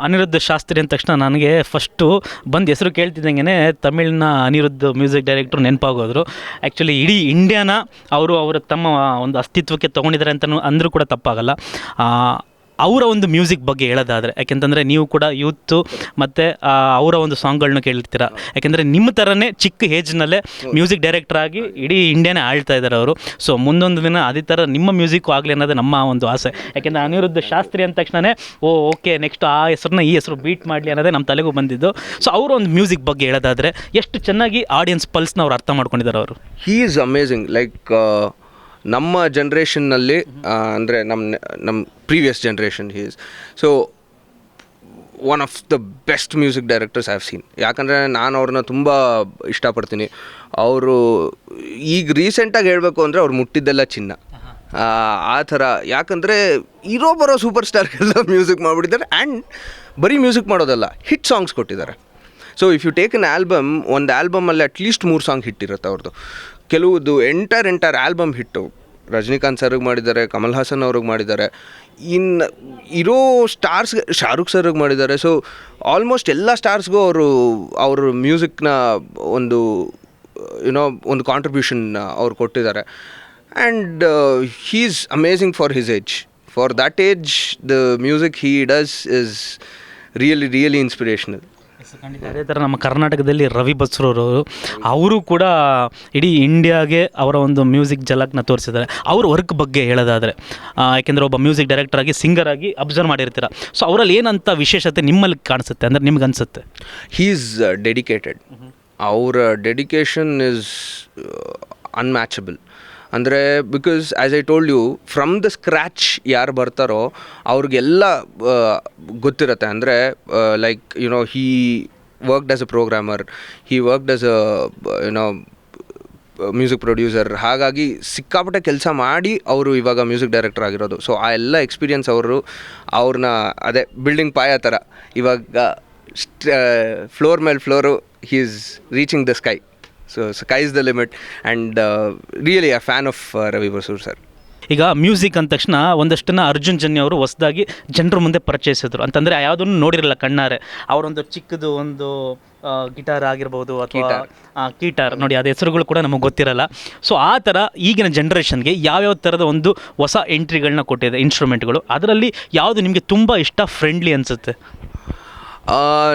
ಅನಿರುದ್ಧ ಶಾಸ್ತ್ರಿ ಅಂದ ತಕ್ಷಣ ನನಗೆ ಫಸ್ಟು ಬಂದು ಹೆಸರು ಕೇಳ್ತಿದ್ದಂಗೆ ತಮಿಳಿನ ಅನಿರುದ್ಧ ಮ್ಯೂಸಿಕ್ ಡೈರೆಕ್ಟ್ರು ನೆನಪಾಗೋದ್ರು. ಆ್ಯಕ್ಚುಲಿ ಇಡೀ ಇಂಡಿಯಾನ ಅವರು ಅವರ ತಮ್ಮ ಒಂದು ಅಸ್ತಿತ್ವಕ್ಕೆ ತೊಗೊಂಡಿದ್ದಾರೆ ಅಂತಲೂ ಅಂದರೂ ಕೂಡ ತಪ್ಪಾಗಲ್ಲ. ಅವರ ಒಂದು ಮ್ಯೂಸಿಕ್ ಬಗ್ಗೆ ಹೇಳೋದಾದರೆ, ಯಾಕೆಂತಂದರೆ ನೀವು ಕೂಡ ಯೂತ್ತು ಮತ್ತು ಅವರ ಒಂದು ಸಾಂಗ್ಗಳನ್ನ ಕೇಳ್ತೀರಾ? ಯಾಕೆಂದರೆ ನಿಮ್ಮ ಥರನೇ ಚಿಕ್ಕ ಏಜ್ನಲ್ಲೇ ಮ್ಯೂಸಿಕ್ ಡೈರೆಕ್ಟರ್ ಆಗಿ ಇಡೀ ಇಂಡಿಯಾನೇ ಆಳ್ತಾ ಇದ್ದಾರೆ ಅವರು. ಸೊ ಮುಂದೊಂದು ದಿನ ಅದೇ ಥರ ನಿಮ್ಮ ಮ್ಯೂಸಿಕ್ಕು ಆಗಲಿ ಅನ್ನೋದೇ ನಮ್ಮ ಒಂದು ಆಸೆ. ಯಾಕೆಂದರೆ ಅನಿರುದ್ಧ ಶಾಸ್ತ್ರಿ ಅಂದ ತಕ್ಷಣವೇ ಓ ಓಕೆ ನೆಕ್ಸ್ಟ್ ಆ ಹೆಸರನ್ನ, ಈ ಹೆಸರು ಬೀಟ್ ಮಾಡಲಿ ಅನ್ನೋದೇ ನಮ್ಮ ತಲೆಗೂ ಬಂದಿದ್ದು. ಸೊ ಅವರ ಒಂದು ಮ್ಯೂಸಿಕ್ ಬಗ್ಗೆ ಹೇಳೋದಾದರೆ, ಎಷ್ಟು ಚೆನ್ನಾಗಿ ಆಡಿಯನ್ಸ್ ಪಲ್ಸ್ನ ಅವ್ರು ಅರ್ಥ ಮಾಡ್ಕೊಂಡಿದ್ದಾರೆ ಅವರು? ಹೀ ಈಸ್ ಅಮೇಝಿಂಗ್ ಲೈಕ್ ನಮ್ಮ ಜನ್ರೇಷನ್ನಲ್ಲಿ ಅಂದರೆ ನಮ್ಮ ನಮ್ಮ previous generation is so one of the best music directors have seen ಯಾಕಂದರೆ ನಾನು ಅವ್ರನ್ನ ತುಂಬ ಇಷ್ಟಪಡ್ತೀನಿ. ಅವರು ಈಗ ರೀಸೆಂಟಾಗಿ ಹೇಳಬೇಕು ಅಂದರೆ ಅವ್ರು ಮುಟ್ಟಿದ್ದೆಲ್ಲ ಚಿನ್ನ. ಆ, ಥರ. ಯಾಕಂದರೆ ಇರೋ ಬರೋ ಸೂಪರ್ ಸ್ಟಾರ್ಗೆಲ್ಲ ಮ್ಯೂಸಿಕ್ ಮಾಡಿಬಿಟ್ಟಿದ್ದಾರೆ ಆ್ಯಂಡ್ ಬರೀ ಮ್ಯೂಸಿಕ್ ಮಾಡೋದಲ್ಲ ಹಿಟ್ ಸಾಂಗ್ಸ್ ಕೊಟ್ಟಿದ್ದಾರೆ. So if you take an album ಒಂದು ಆಲ್ಬಮಲ್ಲಿ ಅಟ್ಲೀಸ್ಟ್ ಮೂರು ಸಾಂಗ್ ಹಿಟ್ ಇರುತ್ತೆ ಅವ್ರದ್ದು ಕೆಲವುದು ಎಂಟರ್ ಎಂಟರ್ ಆಲ್ಬಮ್ ಹಿಟ್ಟು. ರಜನಿಕಾಂತ್ ಸರ್ಗೆ ಮಾಡಿದ್ದಾರೆ, ಕಮಲ್ ಹಾಸನ್ ಅವ್ರಿಗೆ ಮಾಡಿದ್ದಾರೆ. ಇನ್ನು ಇರೋ ಸ್ಟಾರ್ಸ್ ಶಾರುಖ್ ಸರ್ಗೆ ಮಾಡಿದ್ದಾರೆ. ಸೊ ಆಲ್ಮೋಸ್ಟ್ ಎಲ್ಲ ಸ್ಟಾರ್ಸ್ಗೂ ಅವರು, ಅವ್ರ ಮ್ಯೂಸಿಕ್ನ ಒಂದು ಯುನೋ ಒಂದು ಕಾಂಟ್ರಿಬ್ಯೂಷನ್ ಅವ್ರು ಕೊಟ್ಟಿದ್ದಾರೆ. And he is amazing for his age for that age the music he does is really really inspirational ಅದೇ ಥರ ನಮ್ಮ ಕರ್ನಾಟಕದಲ್ಲಿ ರವಿ ಬಸ್ರೂರು ಅವರು ಕೂಡ ಇಡೀ ಇಂಡಿಯಾಗೆ ಅವರ ಒಂದು ಮ್ಯೂಸಿಕ್ ಜಲಕ್ನ ತೋರಿಸಿದ್ದಾರೆ. ಅವ್ರ ವರ್ಕ್ ಬಗ್ಗೆ ಹೇಳೋದಾದರೆ ಯಾಕೆಂದರೆ ಒಬ್ಬ ಮ್ಯೂಸಿಕ್ ಡೈರೆಕ್ಟರ್ ಆಗಿ ಸಿಂಗರ್ ಆಗಿ ಅಬ್ಸರ್ವ್ ಮಾಡಿರ್ತೀರ. ಸೊ ಅವರಲ್ಲಿ ಏನಂತ ವಿಶೇಷತೆ ನಿಮ್ಮಲ್ಲಿ ಕಾಣಿಸುತ್ತೆ ಅಂದರೆ ನಿಮ್ಗೆ ಅನಿಸುತ್ತೆ? ಹೀ ಈಸ್ ಡೆಡಿಕೇಟೆಡ್ ಅವರ ಡೆಡಿಕೇಶನ್ ಇಸ್ ಅನ್ಮ್ಯಾಚಬಲ್ ಅಂದರೆ because as I told you from the scratch ಯಾರು ಬರ್ತಾರೋ ಅವ್ರಿಗೆಲ್ಲ ಗೊತ್ತಿರುತ್ತೆ. ಅಂದರೆ like you know he worked as a programmer he worked as a you know music producer ಹಾಗಾಗಿ ಸಿಕ್ಕಾಪಟ್ಟೆ ಕೆಲಸ ಮಾಡಿ ಅವರು ಇವಾಗ ಮ್ಯೂಸಿಕ್ ಡೈರೆಕ್ಟರ್ ಆಗಿರೋದು. ಸೊ ಆ ಎಲ್ಲ ಎಕ್ಸ್ಪೀರಿಯನ್ಸ್ ಅವರು ಅವ್ರನ್ನ ಅದೇ ಬಿಲ್ಡಿಂಗ್ ಪಾಯ ಥರ ಇವಾಗ ಫ್ಲೋರ್ ಮೇಲೆ floor he is reaching the sky so sky is the limit and really a fan of Ravi Basrur sir ಈಗ ಮ್ಯೂಸಿಕ್ ಅಂದ ತಕ್ಷಣ ಒಂದಷ್ಟನ್ನ ಅರ್ಜುನ್ ಜನ್ಯ ಅವರು ಹೊಸದಾಗಿ ಜನರ ಮುಂದೆ ಪರಿಚಯಿಸಿದ್ರು. ಅಂತಂದರೆ ಯಾವುದನ್ನು ನೋಡಿರಲ್ಲ ಕಣ್ಣಾರೆ. ಅವರೊಂದು ಚಿಕ್ಕದು ಒಂದು ಗಿಟಾರ್ ಆಗಿರ್ಬೋದು ಅಥವಾ ಕೀಟಾರ್. ನೋಡಿ ಅದು ಹೆಸರುಗಳು ಕೂಡ ನಮಗೆ ಗೊತ್ತಿರಲ್ಲ. ಸೊ ಆ ಥರ ಈಗಿನ ಜನ್ರೇಷನ್ಗೆ ಯಾವ್ಯಾವ ಥರದ ಒಂದು ಹೊಸ ಎಂಟ್ರಿಗಳನ್ನ ಕೊಟ್ಟಿದೆ ಇನ್ಸ್ಟ್ರೂಮೆಂಟ್ಗಳು ಅದರಲ್ಲಿ ಯಾವುದು ನಿಮಗೆ ತುಂಬ ಇಷ್ಟ ಫ್ರೆಂಡ್ಲಿ ಅನಿಸುತ್ತೆ?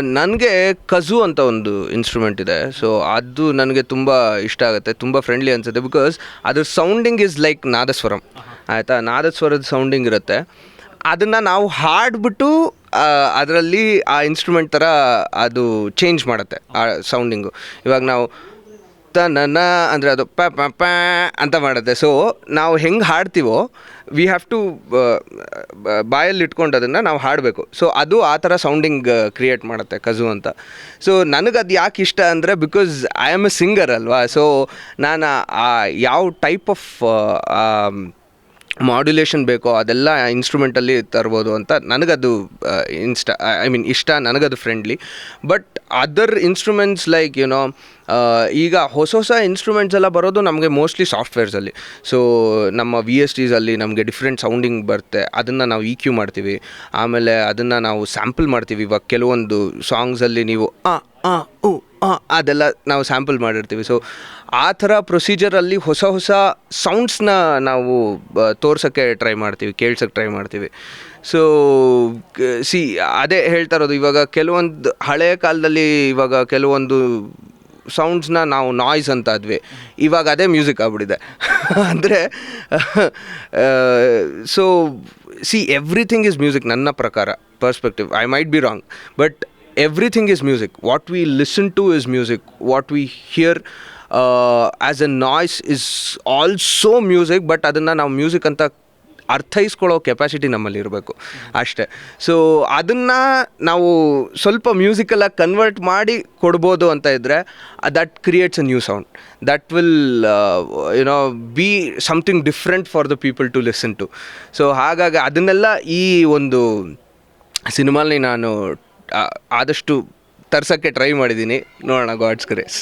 ನನಗೆ ಕಝು ಅಂತ ಒಂದು ಇನ್ಸ್ಟ್ರೂಮೆಂಟ್ ಇದೆ. ಸೊ ಅದು ನನಗೆ ತುಂಬ ಇಷ್ಟ ಆಗುತ್ತೆ ತುಂಬ ಫ್ರೆಂಡ್ಲಿ ಅನಿಸುತ್ತೆ ಬಿಕಾಸ್ ಅದ್ರ ಸೌಂಡಿಂಗ್ ಇಸ್ ಲೈಕ್ ನಾದಸ್ವರಂ. ಆಯಿತಾ? ನಾದಸ್ವರದ ಸೌಂಡಿಂಗ್ ಇರುತ್ತೆ. ಅದನ್ನು ನಾವು ಹಾಡ್ಬಿಟ್ಟು ಅದರಲ್ಲಿ ಆ ಇನ್ಸ್ಟ್ರೂಮೆಂಟ್ ಥರ ಅದು ಚೇಂಜ್ ಮಾಡುತ್ತೆ ಆ ಸೌಂಡಿಂಗು ಇವಾಗ ನಾವು ತನನ ಅಂದರೆ ಅದು ಪ ಪ ಪ ಅಂತ ಮಾಡುತ್ತೆ. ಸೊ ನಾವು ಹೆಂಗೆ ಹಾಡ್ತೀವೋ ವಿ ಹ್ಯಾವ್ ಟು ಬಾಯಲ್ಲಿ ಇಟ್ಕೊಂಡು ಅದನ್ನು ನಾವು ಹಾಡಬೇಕು. ಸೊ ಅದು ಆ ಥರ ಸೌಂಡಿಂಗ್ ಕ್ರಿಯೇಟ್ ಮಾಡುತ್ತೆ ಕಝು ಅಂತ. ಸೊ ನನಗೆ ಅದು ಯಾಕೆ ಇಷ್ಟ ಅಂದರೆ because I am a singer ಅಲ್ವಾ? ಸೊ ನಾನು, ಆ, ಯಾವ ಟೈಪ್ ಆಫ್ ಮಾಡ್ಯುಲೇಷನ್ ಬೇಕೋ ಅದೆಲ್ಲ ಇನ್ಸ್ಟ್ರೂಮೆಂಟಲ್ಲಿ ತರ್ಬೋದು ಅಂತ ನನಗದು ಇನ್ಸ್ಟ ಐ ಮೀನ್ ಇಷ್ಟ, ನನಗದು friendly but other instruments like you know ಈಗ ಹೊಸ ಹೊಸ ಇನ್ಸ್ಟ್ರೂಮೆಂಟ್ಸ್ ಎಲ್ಲ ಬರೋದು ನಮಗೆ ಮೋಸ್ಟ್ಲಿ ಸಾಫ್ಟ್ವೇರ್ಸಲ್ಲಿ ಸೊ ನಮ್ಮ ವಿ ಎಸ್ ಟೀಸಲ್ಲಿ ನಮಗೆ ಡಿಫ್ರೆಂಟ್ ಸೌಂಡಿಂಗ್ ಬರುತ್ತೆ. ಅದನ್ನು ನಾವು ಇ ಕ್ಯೂ ಮಾಡ್ತೀವಿ. ಆಮೇಲೆ ಅದನ್ನು ನಾವು ಸ್ಯಾಂಪಲ್ ಮಾಡ್ತೀವಿ. ಇವಾಗ ಕೆಲವೊಂದು ಸಾಂಗ್ಸಲ್ಲಿ ನೀವು ಅದೆಲ್ಲ ನಾವು ಸ್ಯಾಂಪಲ್ ಮಾಡಿರ್ತೀವಿ. ಸೊ ಆ ಥರ ಪ್ರೊಸೀಜರಲ್ಲಿ ಹೊಸ ಹೊಸ ಸೌಂಡ್ಸ್ನ ನಾವು ತೋರ್ಸೋಕ್ಕೆ ಟ್ರೈ ಮಾಡ್ತೀವಿ, ಕೇಳ್ಸೋಕ್ಕೆ ಟ್ರೈ ಮಾಡ್ತೀವಿ. ಸೊ ಸಿ ಅದೇ ಹೇಳ್ತಾ ಇರೋದು, ಇವಾಗ ಕೆಲವೊಂದು ಹಳೆಯ ಕಾಲದಲ್ಲಿ ಇವಾಗ ಕೆಲವೊಂದು ಸೌಂಡ್ಸ್ನ ನಾವು ನಾಯ್ಸ್ ಅಂತ ಅದ್ವಿ ಇವಾಗ ಅದೇ ಮ್ಯೂಸಿಕ್ ಆಗ್ಬಿಟ್ಟಿದೆ. ಅಂದರೆ so see everything is music ನನ್ನ ಪ್ರಕಾರ perspective I might be wrong but everything is music what we listen to is music what we hear as a noise is also music but ಅದನ್ನು ನಾವು music ಅಂತ ಅರ್ಥೈಸ್ಕೊಳ್ಳೋ capacity ನಮ್ಮಲ್ಲಿ ಇರಬೇಕು. ಅಷ್ಟೇ. So ಅದನ್ನು ನಾವು ಸ್ವಲ್ಪ ಮ್ಯೂಸಿಕಲ್ಲಾಗಿ ಕನ್ವರ್ಟ್ ಮಾಡಿ ಕೊಡ್ಬೋದು ಅಂತ ಇದ್ದರೆ that creates a new sound that will you know be something different for the people to listen to so ಹಾಗಾಗಿ ಅದನ್ನೆಲ್ಲ ಈ ಒಂದು ಸಿನಿಮಾಲಿ ನಾನು ಆದಷ್ಟು ತರ್ಸೋಕ್ಕೆ ಟ್ರೈ ಮಾಡಿದ್ದೀನಿ. ನೋಡೋಣ ಗಾಡ್ಸ್ ಗ್ರೇಸ್